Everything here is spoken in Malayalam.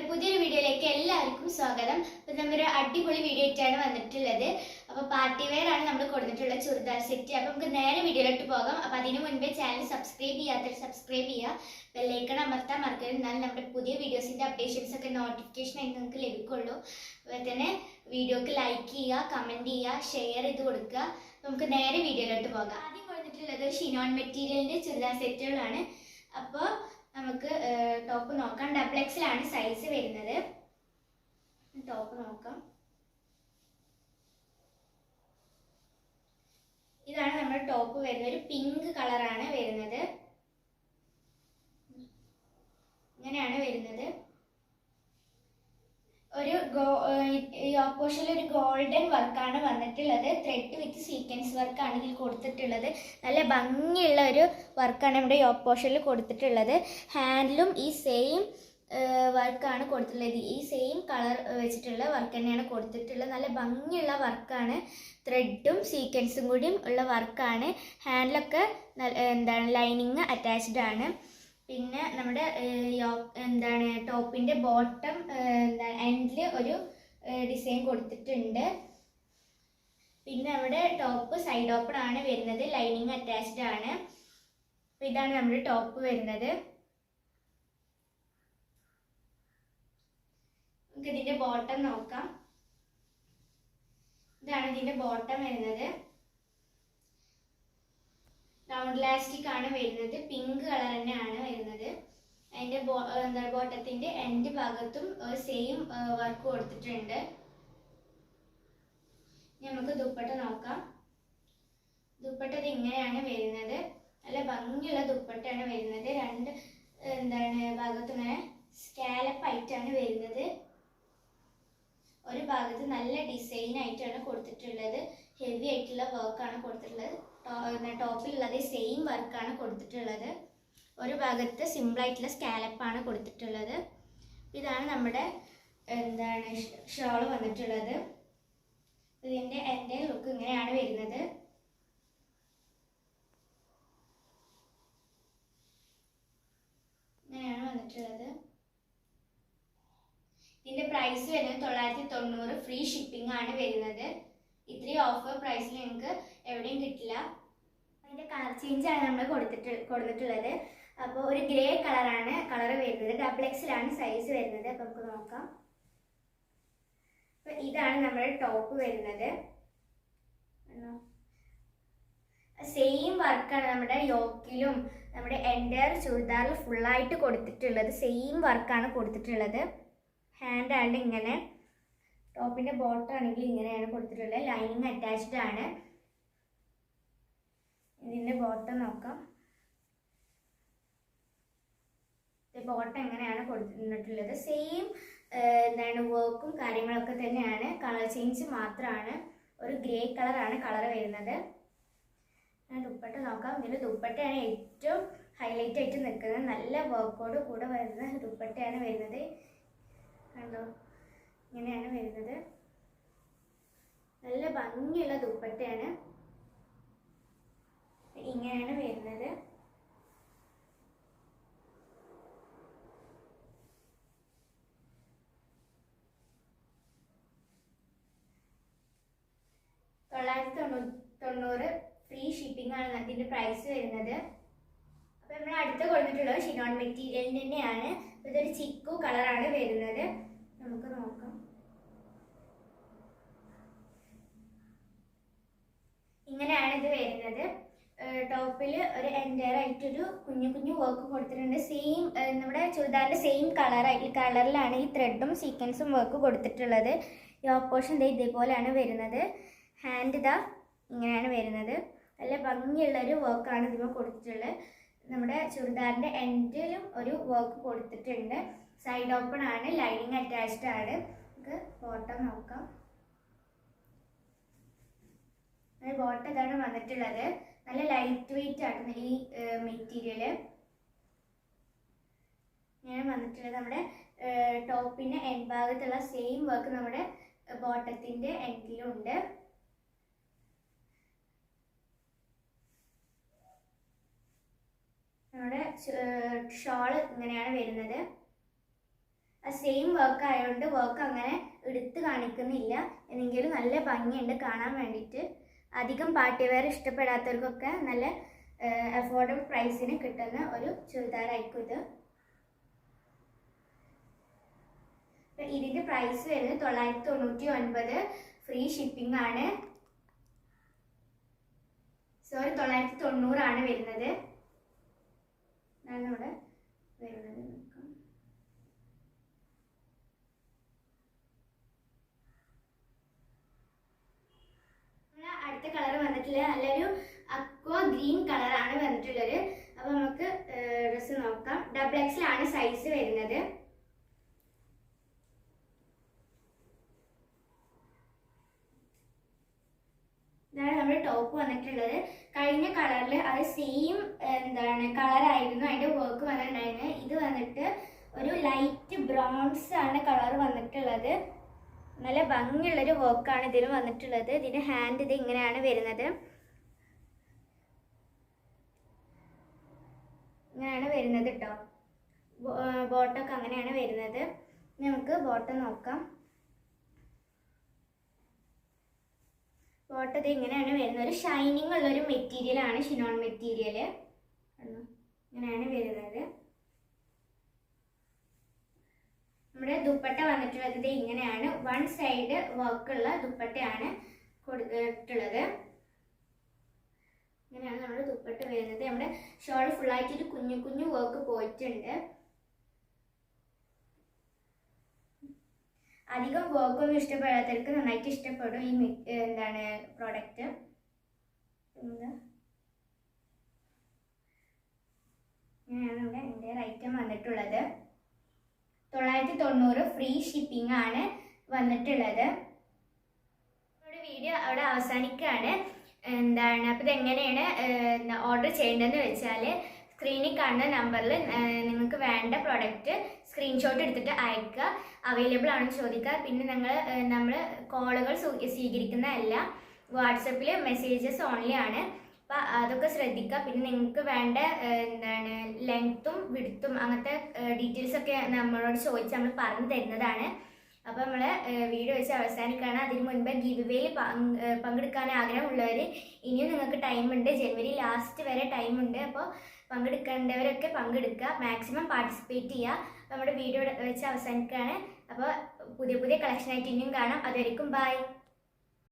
നമ്മുടെ പുതിയൊരു വീഡിയോയിലേക്ക് എല്ലാവർക്കും സ്വാഗതം. അപ്പം നമ്മുടെ അടിപൊളി വീഡിയോ ആയിട്ടാണ് വന്നിട്ടുള്ളത്. അപ്പോൾ പാർട്ടി വെയർ ആണ് നമ്മൾ കൊടുത്തിട്ടുള്ള ചുരിദാർ സെറ്റ് അപ്പോൾ നമുക്ക് നേരെ വീഡിയോയിലോട്ട് പോകാം. അപ്പോൾ അതിന് മുൻപേ ചാനൽ സബ്സ്ക്രൈബ് ചെയ്യാത്തവർ സബ്സ്ക്രൈബ് ചെയ്യുക. ബെല്ലൈക്കൺ അമർത്താൻ മറക്കരുത്. എന്നാലും നമ്മുടെ പുതിയ വീഡിയോസിന്റെ അപ്ഡേഷൻസ് ഒക്കെ നോട്ടിഫിക്കേഷൻ ആയി നിങ്ങൾക്ക് ലഭിക്കുള്ളൂ. അതുപോലെ തന്നെ വീഡിയോക്ക് ലൈക്ക് ചെയ്യുക കമന്റ് ചെയ്യുക ഷെയർ ചെയ്ത് കൊടുക്കുക. നമുക്ക് നേരെ വീഡിയോയിലോട്ട് പോകാം. ആദ്യം കൊടുത്തിട്ടുള്ളത് ഷിനോൺ മെറ്റീരിയലിന്റെ ചുരിദാർ സെറ്റുകളാണ് അപ്പോൾ നമുക്ക് ടോപ്പ് നോക്കാം. ഡബിൾ എക്സിലാണ് സൈസ് വരുന്നത്. ടോപ്പ് നോക്കാം. ഇതാണ് നമ്മുടെ ടോപ്പ് വരുന്നത്. ഒരു പിങ്ക് കളറാണ് വരുന്നത്. ഇങ്ങനെയാണ് വരുന്നത്. ഒരു ഗോ ഈ ഓപ്പോഷനിൽ ഒരു ഗോൾഡൻ വർക്കാണ് വന്നിട്ടുള്ളത്. ത്രെഡ് വിത്ത് സീക്വൻസ് വർക്കാണ് ഇതിൽ കൊടുത്തിട്ടുള്ളത്. നല്ല ഭംഗിയുള്ള ഒരു വർക്കാണ് നമ്മുടെ ഈ ഓപ്പോഷനിൽ കൊടുത്തിട്ടുള്ളത്. ഹാൻഡിലും ഈ സെയിം വർക്കാണ് കൊടുത്തിട്ടുള്ളത്. ഈ സെയിം കളർ വെച്ചിട്ടുള്ള വർക്ക് തന്നെയാണ് കൊടുത്തിട്ടുള്ളത്. നല്ല ഭംഗിയുള്ള വർക്കാണ് ത്രെഡും സീക്വൻസും കൂടിയും ഉള്ള വർക്കാണ് ഹാൻഡിലൊക്കെ എന്താണ് ലൈനിങ് അറ്റാച്ച്ഡ് ആണ്. പിന്നെ നമ്മുടെ എന്താണ് ടോപ്പിന്റെ ബോട്ടം എന്താണ് എൻഡിൽ ഒരു ഡിസൈൻ കൊടുത്തിട്ടുണ്ട്. പിന്നെ നമ്മുടെ ടോപ്പ് സൈഡ് ഓപ്പൺ ആണ് വരുന്നത് ലൈനിങ് അറ്റാച്ച്ഡ് ആണ്. അപ്പൊ ഇതാണ് നമ്മുടെ ടോപ്പ് വരുന്നത്. നമുക്ക് ഇതിന്റെ ബോട്ടം നോക്കാം. ഇതാണ് ഇതിന്റെ ബോട്ടം വരുന്നത്. റൗണ്ട് ലാസ്റ്റിക് ആണ് വരുന്നത്. പിങ്ക് കളർ തന്നെയാണ് വരുന്നത്. അതിന്റെ എന്താ ബോട്ടത്തിന്റെ എൻഡ് ഭാഗത്തും സെയിം വർക്ക് കൊടുത്തിട്ടുണ്ട്. നമുക്ക് ദുപ്പട്ട നോക്കാം. ദുപ്പട്ട ഇത് ഇങ്ങനെയാണ് വരുന്നത്. നല്ല ഭംഗിയുള്ള ദുപ്പട്ടയാണ് വരുന്നത്. രണ്ട് എന്താണ് ഭാഗത്തും ഇങ്ങനെ സ്കാലപ്പായിട്ടാണ് വരുന്നത്. ഒരു ഭാഗത്ത് നല്ല ഡിസൈൻ ആയിട്ടാണ് കൊടുത്തിട്ടുള്ളത്. ഹെവി ആയിട്ടുള്ള വർക്കാണ് കൊടുത്തിട്ടുള്ളത്. ടോപ്പിലുള്ളത് സെയിം വർക്കാണ് കൊടുത്തിട്ടുള്ളത്. ഒരു ഭാഗത്ത് സിമ്പിൾ ആയിട്ടുള്ള സ്കാലപ്പാണ് കൊടുത്തിട്ടുള്ളത്. ഇതാണ് നമ്മുടെ എന്താണ് ഷോൾ വന്നിട്ടുള്ളത്. ഇതിന്റെ എന്റെ ലുക്ക് ഇങ്ങനെയാണ് വരുന്നത്. ഇങ്ങനെയാണ് വന്നിട്ടുള്ളത്. ഇതിന്റെ പ്രൈസ് വരുന്നത് തൊള്ളായിരത്തി തൊണ്ണൂറ് ഫ്രീ ഷിപ്പിംഗ് ആണ് വരുന്നത്. ഇത്രയും ഓഫർ പ്രൈസിൽ നിങ്ങൾക്ക് എവിടെയും കിട്ടില്ല. അതിന്റെ കളർ ചേഞ്ച് ആണ് നമ്മൾ കൊടുത്തിട്ട് കൊടുത്തിട്ടുള്ളത്. അപ്പോൾ ഒരു ഗ്രേ കളറാണ് കളർ വരുന്നത്. ഡബിൾ എക്സിലാണ് സൈസ് വരുന്നത്. അപ്പോൾ നമുക്ക് നോക്കാം. അപ്പോൾ ഇതാണ് നമ്മുടെ ടോപ്പ് വരുന്നത്. സെയിം വർക്കാണ് നമ്മുടെ യോക്കിലും നമ്മുടെ എന്റയർ ചുരിദാറിൽ ഫുള്ളായിട്ട് കൊടുത്തിട്ടുള്ളത്. സെയിം വർക്കാണ് കൊടുത്തിട്ടുള്ളത്. ഹാൻഡ് ആണ് ഇങ്ങനെ. ടോപ്പിന്റെ ബോട്ടം ആണെങ്കിൽ ഇങ്ങനെയാണ് കൊടുത്തിട്ടുള്ളത്. ലൈനിങ് അറ്റാച്ച്ഡ് ആണ്. ഇതിന്റെ ബോട്ടം നോക്കാം. ബോട്ടം എങ്ങനെയാണ് കൊടുത്തിട്ടുള്ളത്? സെയിം എന്താണ് വർക്കും കാര്യങ്ങളൊക്കെ തന്നെയാണ്. കളർ ചേഞ്ച് മാത്രമാണ്. ഒരു ഗ്രേ കളറാണ് കളർ വരുന്നത്. ദുപ്പട്ട നോക്കാം. ഇതിൽ ദുപ്പട്ടയാണ് ഏറ്റവും ഹൈലൈറ്റ് ആയിട്ട് നിൽക്കുന്നത്. നല്ല വർക്കോട് കൂടെ വരുന്ന ദുപ്പട്ടയാണ് വരുന്നത്. കണ്ടോ? ഇങ്ങനെയാണ് വരുന്നത്. നല്ല ഭംഗിയുള്ള ദുപ്പട്ടയാണ്. ഇങ്ങനെയാണ് വരുന്നത്. തൊള്ളായിരത്തി തൊണ്ണൂ തൊണ്ണൂറ് ഫ്രീ ഷിപ്പിംഗ് ആണ് അതിന്റെ പ്രൈസ് വരുന്നത്. അപ്പൊ നമ്മൾ അടുത്ത് കൊടുത്തിട്ടുള്ളത് ഷിനോൺ മെറ്റീരിയലിന്റെ തന്നെയാണ്. ഇതൊരു ചിക്കു കളറാണ് വരുന്നത്. നമുക്ക് നോക്കാം. ഇങ്ങനെയാണ് ഇത് വരുന്നത്. ടോപ്പിൽ ഒരു എന്റയർ ആയിട്ടൊരു കുഞ്ഞു കുഞ്ഞു വർക്ക് കൊടുത്തിട്ടുണ്ട്. സെയിം നമ്മുടെ ചുരിദാറിന്റെ സെയിം കളർ കളറിലാണ് ഈ ത്രെഡും സീക്വൻസും വർക്ക് കൊടുത്തിട്ടുള്ളത്. ഈ ഓപ്പോഷൻ ദേ ഇതേപോലെയാണ് വരുന്നത്. ഹാൻഡ് ഇതാ ഇങ്ങനെയാണ് വരുന്നത്. നല്ല ഭംഗിയുള്ളൊരു വർക്കാണ് ഇതിന് കൊടുത്തിട്ടുള്ളത്. നമ്മുടെ ചുരിദാറിന്റെ എൻഡിലും ഒരു വർക്ക് കൊടുത്തിട്ടുണ്ട്. സൈഡ് ഓപ്പൺ ആണ് ലൈനിങ് അറ്റാച്ച്ഡ് ആണ്. നമുക്ക് ഫോട്ടോ നോക്കാം. ബോട്ടം ഇതാണ് വന്നിട്ടുള്ളത്. നല്ല ലൈറ്റ് വെയിറ്റ് ആണ് ഈ മെറ്റീരിയൽ ഇങ്ങനെ വന്നിട്ടുള്ളത് നമ്മുടെ ടോപ്പിന്റെ എൻ ഭാഗത്തുള്ള സെയിം വർക്ക് നമ്മുടെ ബോട്ടത്തിന്റെ എൻഡിലും നമ്മുടെ ഷോൾ ഇങ്ങനെയാണ് വരുന്നത്. ആ സെയിം വർക്ക് ആയതുകൊണ്ട് വർക്ക് അങ്ങനെ എടുത്ത് കാണിക്കുന്നില്ല. എന്നെങ്കിലും നല്ല ഭംഗിയുണ്ട് കാണാൻ വേണ്ടിയിട്ട്. അധികം പാർട്ടി ഇഷ്ടപ്പെടാത്തവർക്കൊക്കെ നല്ല അഫോർഡബിൾ പ്രൈസിന് കിട്ടുന്ന ഒരു ചുരിദാറായിരിക്കും ഇത്. ഇതിന്റെ പ്രൈസ് വരുന്നത് തൊള്ളായിരത്തി തൊണ്ണൂറ്റി ഒൻപത് ഫ്രീ ഷിപ്പിംഗ് ആണ്. സോറി തൊള്ളായിരത്തി തൊണ്ണൂറാണ് വരുന്നത് ഞാനിവിടെ വരുന്നത് നോക്കാം നമ്മളെ അടുത്ത വന്നിട്ടുള്ളത് നല്ലൊരു അക്വ ഗ്രീൻ കളറാണ് വന്നിട്ടുള്ളത്. അപ്പോൾ നമുക്ക് ഡ്രസ്സ് നോക്കാം. ഡബിൾ എക്സിലാണ് സൈസ് വരുന്നത്. ഇതാണ് നമ്മുടെ ടോപ്പ് വന്നിട്ടുള്ളത്. കഴിഞ്ഞ കളറിൽ അത് സെയിം എന്താണ് കളറായിരുന്നു അതിന്റെ വർക്ക് വന്നിട്ടുണ്ടായിരുന്നത്. ഇത് വന്നിട്ട് ഒരു ലൈറ്റ് ബ്രൗൺസ് ആണ് കളർ വന്നിട്ടുള്ളത്. നല്ല ഭംഗിയുള്ളൊരു വർക്കാണ് ഇതിന് വന്നിട്ടുള്ളത്. ഇതിന് ഹാൻഡ് ഇത് ഇങ്ങനെയാണ് വരുന്നത്. ഇങ്ങനെയാണ് വരുന്നത് കേട്ടോ ബോട്ടൊക്കെ അങ്ങനെയാണ് വരുന്നത്. നമുക്ക് ബോട്ടം നോക്കാം. ബോട്ടത് ഇങ്ങനെയാണ് വരുന്നത്. ഒരു ഷൈനിങ് ഉള്ളൊരു മെറ്റീരിയൽ ആണ് ഷിനോൺ മെറ്റീരിയൽ ഇങ്ങനെയാണ് വരുന്നത്. നമ്മുടെ ദുപ്പട്ട വന്നിട്ടുള്ളത് ഇങ്ങനെയാണ്. വൺ സൈഡ് വർക്കുള്ള ദുപ്പട്ടയാണ് കൊടുത്തിട്ടുള്ളത്. ഇങ്ങനെയാണ് നമ്മുടെ ദുപ്പട്ട വരുന്നത്. നമ്മുടെ ഷോൾ ഫുള്ളായിട്ട് ഒരു കുഞ്ഞു കുഞ്ഞു വർക്ക് പോയിട്ടുണ്ട്. അധികം വർക്കൊന്നും ഇഷ്ടപ്പെടാത്തവർക്ക് നന്നായിട്ട് ഇഷ്ടപ്പെടും ഈ എന്താണ് പ്രോഡക്റ്റ് ഇങ്ങനെയാണ് നമ്മുടെ എന്റെ ഐറ്റം വന്നിട്ടുള്ളത് തൊള്ളായിരത്തി തൊണ്ണൂറ് ഫ്രീ ഷിപ്പിംഗ് ആണ് വന്നിട്ടുള്ളത്. നമ്മുടെ വീഡിയോ അവിടെ അവസാനിക്കുകയാണ് എന്താണ്? അപ്പോൾ ഇതെങ്ങനെയാണ് ഓർഡർ ചെയ്യേണ്ടതെന്ന് വെച്ചാൽ സ്ക്രീനിൽ കാണുന്ന നമ്പറിൽ നിങ്ങൾക്ക് വേണ്ട പ്രോഡക്റ്റ് സ്ക്രീൻഷോട്ട് എടുത്തിട്ട് അയക്കുക. അവൈലബിൾ ആണെന്ന് ചോദിക്കുക. പിന്നെ ഞങ്ങൾ നമ്മൾ കോളുകൾ സ്വീകരിക്കുന്നതല്ല. വാട്സപ്പിൽ മെസ്സേജസ് ഓൺലി ആണ്. അപ്പം അതൊക്കെ ശ്രദ്ധിക്കുക പിന്നെ നിങ്ങൾക്ക് വേണ്ട എന്താണ് ലെങ്ത്തും വിടുത്തും അങ്ങനത്തെ ഡീറ്റെയിൽസ് ഒക്കെ നമ്മളോട് ചോദിച്ച് നമ്മൾ പറഞ്ഞു തരുന്നതാണ്. അപ്പോൾ നമ്മൾ വീഡിയോ വെച്ച് അവസാനിക്കുകയാണ് അതിന് മുൻപ് ഗിവ് പങ്കെടുക്കാൻ ആഗ്രഹമുള്ളവർ ഇനിയും നിങ്ങൾക്ക് ടൈമുണ്ട് ജനുവരി ലാസ്റ്റ് വരെ ടൈമുണ്ട് അപ്പോൾ പങ്കെടുക്കേണ്ടവരൊക്കെ പങ്കെടുക്കുക. മാക്സിമം പാർട്ടിസിപ്പേറ്റ് ചെയ്യുക. നമ്മുടെ വീഡിയോ വെച്ച് അവസാനിക്കുകയാണ് അപ്പോൾ പുതിയ പുതിയ കളക്ഷനായിട്ട് ഇനിയും കാണാം. അതുവരെയും ബൈ